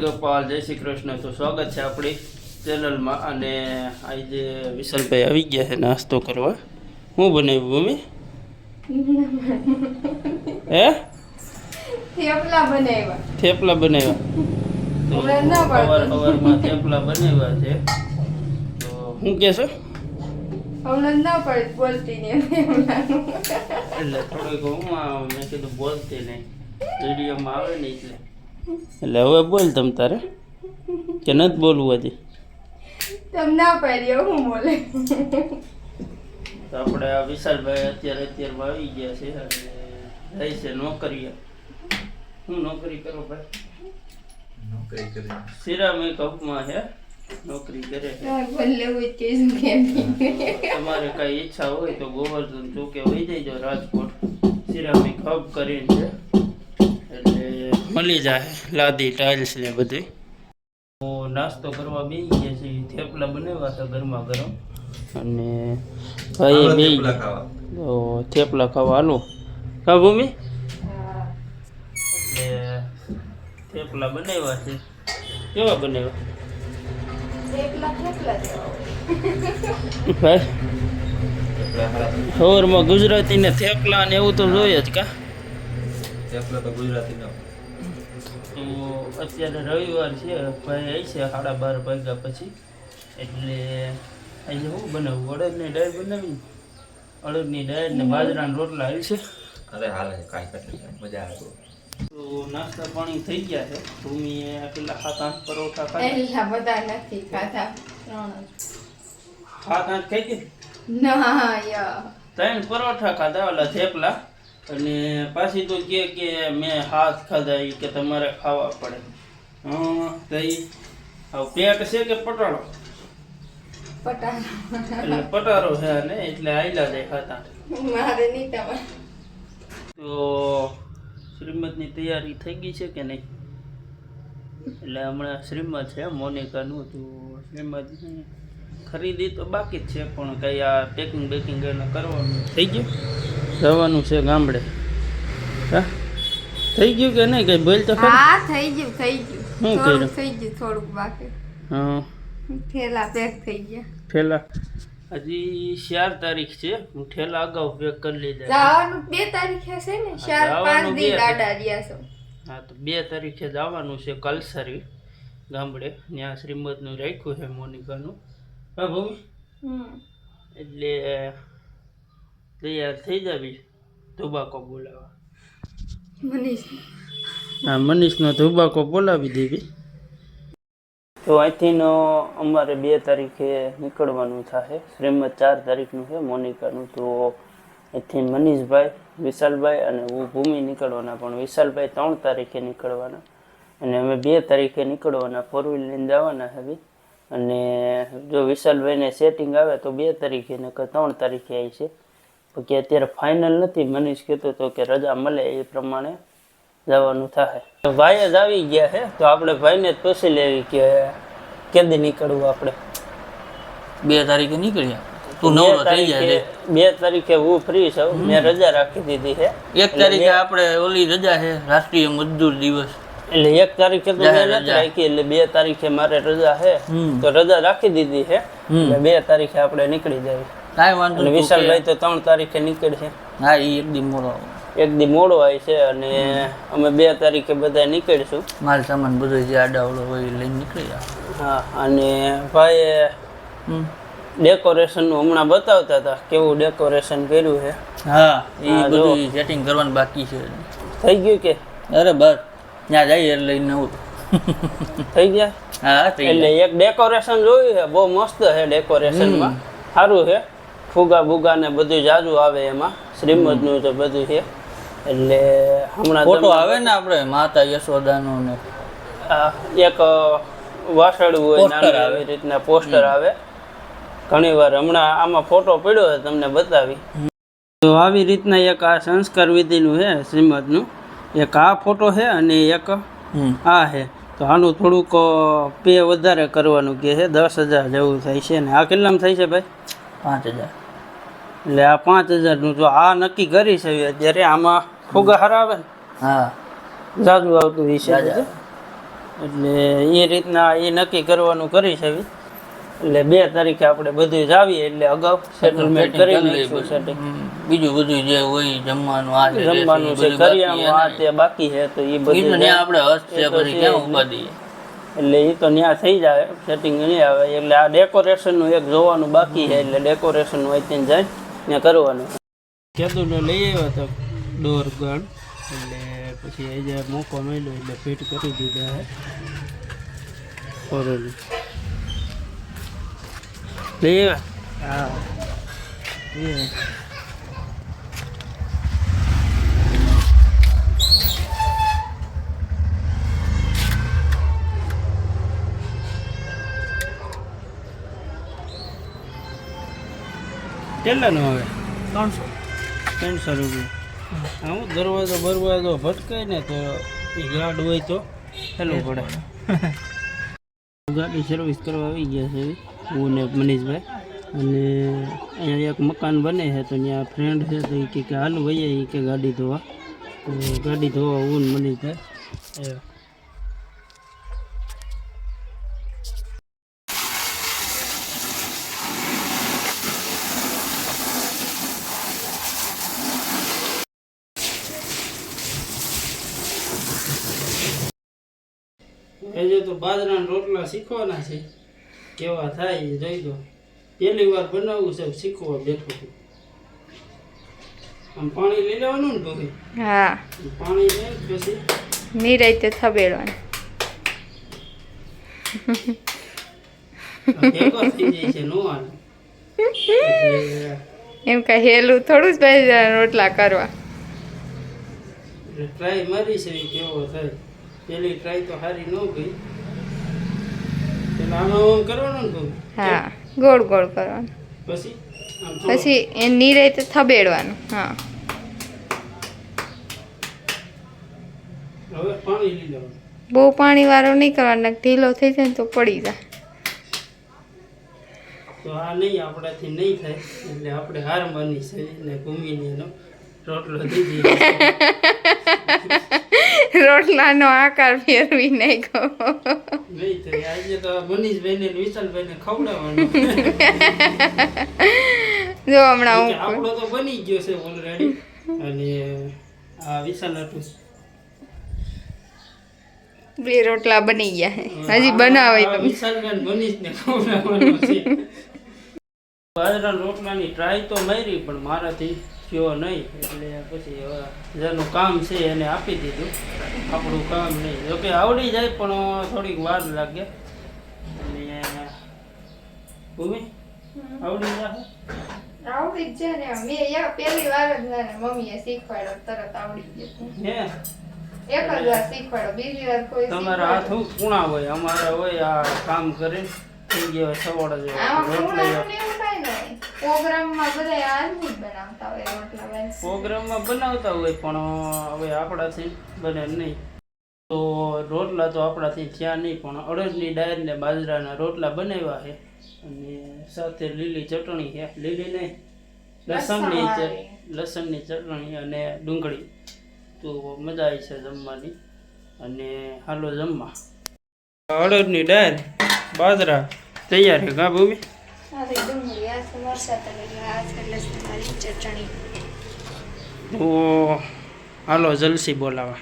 ગોપાલ જય શ્રી કૃષ્ણ. તો સ્વાગત છે આપણી ચેનલમાં અને આજે વિશાલભાઈ આવી ગયા છે નાસ્તો કરવા. હું બનાવ્યું મમ્મી? હે? થેપલા બનાવ્યા. થેપલા બનાવ્યા? ના પાડતો. થેપલા બનાવ્યા છે. તો શું પડે બોલતી ને એટલે થોડુંક હું મેં કીધું બોલતી નહીં. વિડીયોમાં આવે ને એટલે. એટલે હવે બોલ તમ તારે. કે નથી બોલવું હજી તમ ના પાડી હવે હું બોલે? તો આપણે આ વિશાલભાઈ અત્યારે અત્યારમાં આવી ગયા છે અને જાય છે નોકરીએ શું નોકરી કરો ભાઈ? નોકરી કરી. સિરામિક હબમાં છે નોકરી કરે છે. તાર બોલે એવું જ કહીશું કેમ તમારે કઈ ઈચ્છા હોય તો ગોવર્ધન ચોકે વહી જઈજો રાજકોટ. સિરામિક હબ કરીને છે. એટલે મળી જાય લાદી ટાઇલ્સ ને બધી તો નાસ્તો કરવા બે ગયા છે થેપલા બનાવ્યા છે ગરમા ગરમ. અને ભાઈ બે થેપલા ખાવા? તો થેપલા ખાવા. હાલો. કા ભૂમિ? એટલે થેપલા બનાવ્યા છે. કેવા બનાવ્યા? થેપલા થેપલા ભાઈ થેપલા ગુજરાતીને થેપલા ને એવું તો જોઈએ જ કા? થેપલા તો ગુજરાતી નો તો અત્યારે રવિવાર છે ભાઈ આવી છે સાડા બાર વાગ્યા પછી. એટલે આજે શું બનાવવું અડદની દાળ બનાવી. અડદની દાળ ને બાજરાના રોટલા આવી છે. અરે હાલે કાંઈ મજા આવે તો નાસ્તા પાણી થઈ ગયા છે. ભૂમિએ પેલા સાત આઠ પરોઠા ખાધા? બધા નથી ખાધા. ત્રણ. સાત આઠ ખાઈ ગઈ ના યા. ત્રણ પરોઠા ખાધા ઓલા થેપલા. અને પાછી તો કે કે મેં હાથ ખાધા એ કે તમારે ખાવા પડે. હં તો પેટ છે કે પટાળો? એટલે પટારો છે ને એટલે આયલા જાય ખાતા. મારે નહીં તમારે તો શ્રીમદની તૈયારી થઈ ગઈ છે કે નહીં? એટલે હમણાં શ્રીમદ છે મોનિકાનું તો શ્રીમદ ખરીદી તો બાકી જ છે પણ કઈ આ પેકિંગ બેકિંગ એને કરવાનું થઈ ગયું? જવાનું છે ગામડે. હા? થઈ ગયું કે નહીં? કઈ બોલ તો હા થઈ ગયું થઈ ગયું. શું કર્યું? થઈ ગયું થોડુંક બાકી. હા. થેલા પેક થઈ ગયા. ઠેલા. હજી ચાર તારીખ છે. હું ઠેલા અગાઉ પેક કરી લીધા જવાનું બે તારીખે છે ને? ચાર પાંચ દી દાડા રહ્યા છો. હા તો બે તારીખે જવાનું છે કલસરી ગામડે. ત્યાં શ્રીમદનું રાખ્યું છે મોનિકાનું. હા ભૂમિ એટલે તૈયાર થઈ જાવી ધુબાકો બોલાવા મનીષ. હા મનીષનો ધુબાકો બોલાવી દેવી. તો અહીંથીનો અમારે બે તારીખે નીકળવાનું થશે શ્રીમદ ચાર તારીખનું છે મોનિકાનું. તો અહીંથી મનીષભાઈ વિશાલભાઈ અને હું ભૂમિ નીકળવાના પણ વિશાલભાઈ ત્રણ તારીખે નીકળવાના. અને અમે બે તારીખે નીકળવાના ફોર વ્હીલ લઈને જવાના હવે અને જો વિશાલભાઈને સેટિંગ આવે તો બે તારીખે ને ત્રણ તારીખે આવી છે. બાકી અત્યારે ફાઇનલ નથી મનીષ કહેતો હતો કે રજા મળે એ પ્રમાણે જવાનું થાય. ભાઈ જ આવી ગયા છે તો આપણે ભાઈને જ પૂછી લેવી કે કેદી નીકળવું આપણે? બે તારીખે નીકળી તું નવરો થઈ જાય બે તારીખે હું ફ્રી છું મેં રજા રાખી દીધી છે. એક તારીખે આપણે ઓલી રજા છે રાષ્ટ્રીય મજદૂર દિવસ. એટલે એક તારીખે તો મેં નથી રજા. રાખી એટલે બે તારીખે મારે રજા છે. તો રજા રાખી દીધી છે બે તારીખે આપણે નીકળી જઈએ. કાંઈ વાંધો અને વિશાલભાઈ તો ત્રણ તારીખે નીકળશે. હા એ એક દી મોડો એક દી મોડો આવી છે અને અમે બે તારીખે બધા નીકળીશું. માલ સામાન બધો જે આડાવડો હોય એ લઈને નીકળી હા અને ભાઈએ ડેકોરેશન હમણાં બતાવતા હતા કેવું ડેકોરેશન કર્યું છે. હા એ બધું સેટિંગ કરવાનું બાકી છે. થઈ ગયું કે? અરે બસ ત્યાં જઈએ એટલે લઈને નવું થઈ ગયા? હા એટલે એક ડેકોરેશન જોયું છે બહુ મસ્ત છે ડેકોરેશનમાં. સારું છે. ફુગા બુગા ને બધું જાજુ આવે એમાં. શ્રીમદનું તો બધું છે. એટલે હમણાં ફોટો આવે ને આપણે? માતા યશોદાનો ને. આ એક અ, વાસળું હોય નાનું આવે. રીતના પોસ્ટર આવે. ઘણી વાર હમણાં આમાં ફોટો પડ્યો હોય તમને બતાવી. તો આવી રીતના એક આ સંસ્કાર વિધિનું છે શ્રીમદનું. એક આ ફોટો છે અને એક આ છે. તો આનું થોડુંક પે વધારે કરવાનું કે છે. દસ હજાર જેવું થાય છે ને. આ કેટલામાં થાય છે ભાઈ? પાંચ હજાર. એટલે આ પાંચ હજારનું જો આ નક્કી કરી છે અત્યારે આમાં ફુગા હરાવે આવે ને. હા. જાજુ આવતું વિશે એટલે એ રીતના એ નક્કી કરવાનું કરી છે એટલે બે તારીખે આપણે બધું જ આવીએ એટલે અગાઉ સેટલમેન્ટ કરી લઈશું સેટિંગ બીજું બધું જે હોય જમવાનું આ જમવાનું છે કરિયાણું આ તે બાકી છે તો એ બધું આપણે હસ્ત છે તો પછી ક્યાં. એટલે એ તો ત્યાં થઈ જાય સેટિંગ નહીં આવે. એટલે આ ડેકોરેશનનું એક જોવાનું બાકી છે એટલે ડેકોરેશનનું અત્યારે જાય ત્યાં કરવાનું. કેદુને લઈ આવ્યા હતો ડોર ગણ એટલે પછી એ જે મોકો મળ્યો એટલે ફિટ કરી દીધા છે ઓરેલી લઈ આવ્યા? હા. કેટલાનું આવે? ત્રણસો. ત્રણસો રૂપિયા. હા દરવાજો બરવાજો ભટકાય ને તો એ ગાડ હોય તો હેલું પડે. ગાડી સર્વિસ કરવા આવી ગયા છે હું ને મનીષભાઈ. અને અહીંયા એક મકાન બને છે તો ત્યાં ફ્રેન્ડ છે તો એ કે હાલ વઈએ એ કે ગાડી ધોવા. તો ગાડી ધોવા હું ને મનીષભાઈ. હજુ તો બાજરાના રોટલા શીખવાના છે. કેવા થાય એ જોઈ દો પહેલી વાર બનાવવું છે શીખવા બેઠું છું. આમ પાણી લઈ લેવાનું ને ભાઈ હા. પાણી લે પછી? નિરાયતે થબેડવાનું. આ થઈ જાય છે નો એમ કે હેલું થોડું જ ભાઈ રોટલા કરવા. ટ્રાય મારી છે કેવો થાય. પેલી ટ્રાય તો સારી ન ગઈ. પેલા આમાં આમ કરવાનું ને હા ગોળ ગોળ કરવાનું. પછી? પછી એ નિરાયતે થબેડવાનું હા. હવે પાણી લઈ લેવાનું. બહુ પાણી વાળો નહીં કરવાનો ઢીલો થઈ જાય ને તો પડી જાય. તો આ નહીં આપણાથી નહીં થાય. એટલે આપણે હાર માની છે ને ઘૂમીને એનો રોટલો દીધી રોટલાનો આકાર ફેરવી નાખ્યો. તો તો જો હમણાં હું આપણો તો બની ગયો છે ઓલરેડી અને આ વિશાલ હતું. બે રોટલા બની ગયા છે. હજી બનાવે ખવડાવવાનો છે. બાજરા રોટલાની ટ્રાય તો મારી પણ મારાથી થયો નહીં એટલે પછી જેનું કામ છે એને આપી દીધું. આપણું કામ નહીં. જોકે આવડી જાય પણ થોડીક વાર લાગે. અને ભૂમિ આવડી જાય? આવડી જ ને મેં પહેલી વાર જ મારા મમ્મીએ શીખવાડ્યો તરત આવડી ગયું હે? એક જ વાર શીખવાડો બીજી વાર કોઈ તમારા હાથ કુણા હોય અમારા હોય આ કામ કરે થઈ ગયો જ રોટલી પ્રોગ્રામ એવું કાંઈ નહીં પ્રોગ્રામમાં બધા આદમી બનાવતા હોય રોટલા બસ પ્રોગ્રામમાં બનાવતા હોય પણ હવે આપણાથી બને નહીં. તો રોટલા તો આપણાથી થયા નહીં પણ અડદની ડાયર ને બાજરાના રોટલા બનાવ્યા છે. અને સાથે લીલી ચટણી છે. લીલી નહીં લસણની લસણની ચટણી અને ડુંગળી. તો મજા આવી છે જમવાની. અને હાલો જમવા. અડદની ડાયર બાજરા તૈયાર છે કા ભૂમિ? તો હાલો જલસી બોલાવા.